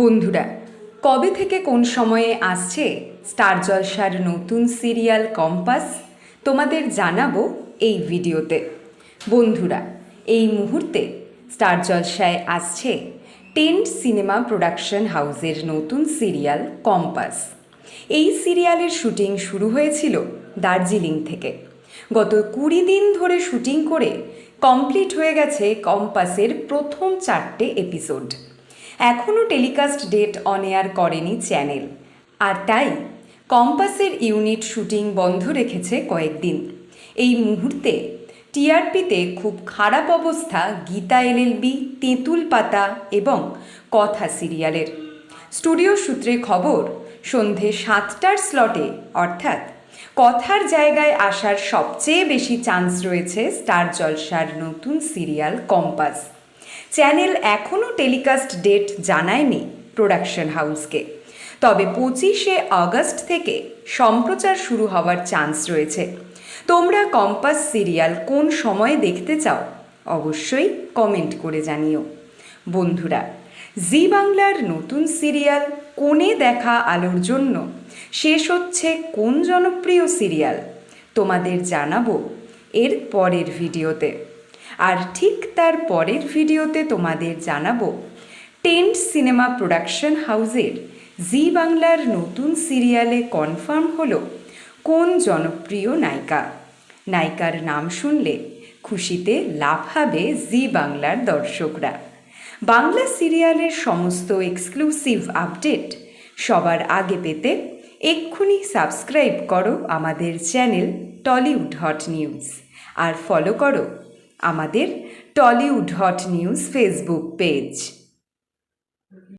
বন্ধুরা, কবে থেকে কোন সময়ে আসছে স্টার জলসার নতুন সিরিয়াল কম্পাস? তোমাদের জানাব এই ভিডিওতে। বন্ধুরা, এই মুহূর্তে স্টার জলসায় আসছে টেন্ট সিনেমা প্রোডাকশন হাউসের নতুন সিরিয়াল কম্পাস। এই সিরিয়ালের শুটিং শুরু হয়েছিল দার্জিলিং থেকে। গত কুড়ি দিন ধরে শুটিং করে কমপ্লিট হয়ে গেছে কম্পাসের প্রথম চারটে এপিসোড। এখনও টেলিকাস্ট ডেট অন এয়ার করেনি চ্যানেল। আর তাই, কম্পাসের ইউনিট শুটিং বন্ধ রেখেছে কয়েকদিন। এই মুহূর্তে টিআরপিতে খুব খারাপ অবস্থা গীতা এলএলবি তেঁতুল পাতা এবং কথা সিরিয়ালের। স্টুডিও সূত্রে খবর, সন্ধে সাতটার স্লটে, অর্থাৎ কথার জায়গায় আসার সবচেয়ে বেশি চান্স রয়েছে স্টার জলসার নতুন সিরিয়াল কম্পাস। চ্যানেল এখনও টেলিকাস্ট ডেট জানায়নি প্রোডাকশন হাউসকে। তবে পঁচিশে আগস্ট থেকে সম্প্রচার শুরু হওয়ার চান্স রয়েছে। তোমরা কম্পাস সিরিয়াল কোন সময়ে দেখতে চাও অবশ্যই কমেন্ট করে জানিও। বন্ধুরা, জি বাংলার নতুন সিরিয়াল কোণে দেখা আলোর জন্য শেষ হচ্ছে কোন জনপ্রিয় সিরিয়াল? তোমাদের জানাব এর পরের ভিডিওতে। আর ঠিক তার পরের ভিডিওতে তোমাদের জানাব। টেন্ট সিনেমা প্রোডাকশন হাউসের জি বাংলার নতুন সিরিয়ালে কনফার্ম হলো কোন জনপ্রিয় নায়িকা? নায়িকার নাম শুনলে খুশিতে লাফাবে জি বাংলার দর্শকরা। বাংলা সিরিয়ালের সমস্ত এক্সক্লুসিভ আপডেট সবার আগে পেতে এক্ষুনি সাবস্ক্রাইব করো আমাদের চ্যানেল টলিউড হট নিউজ। আর ফলো করো আমাদের Tollywood hot news Facebook page.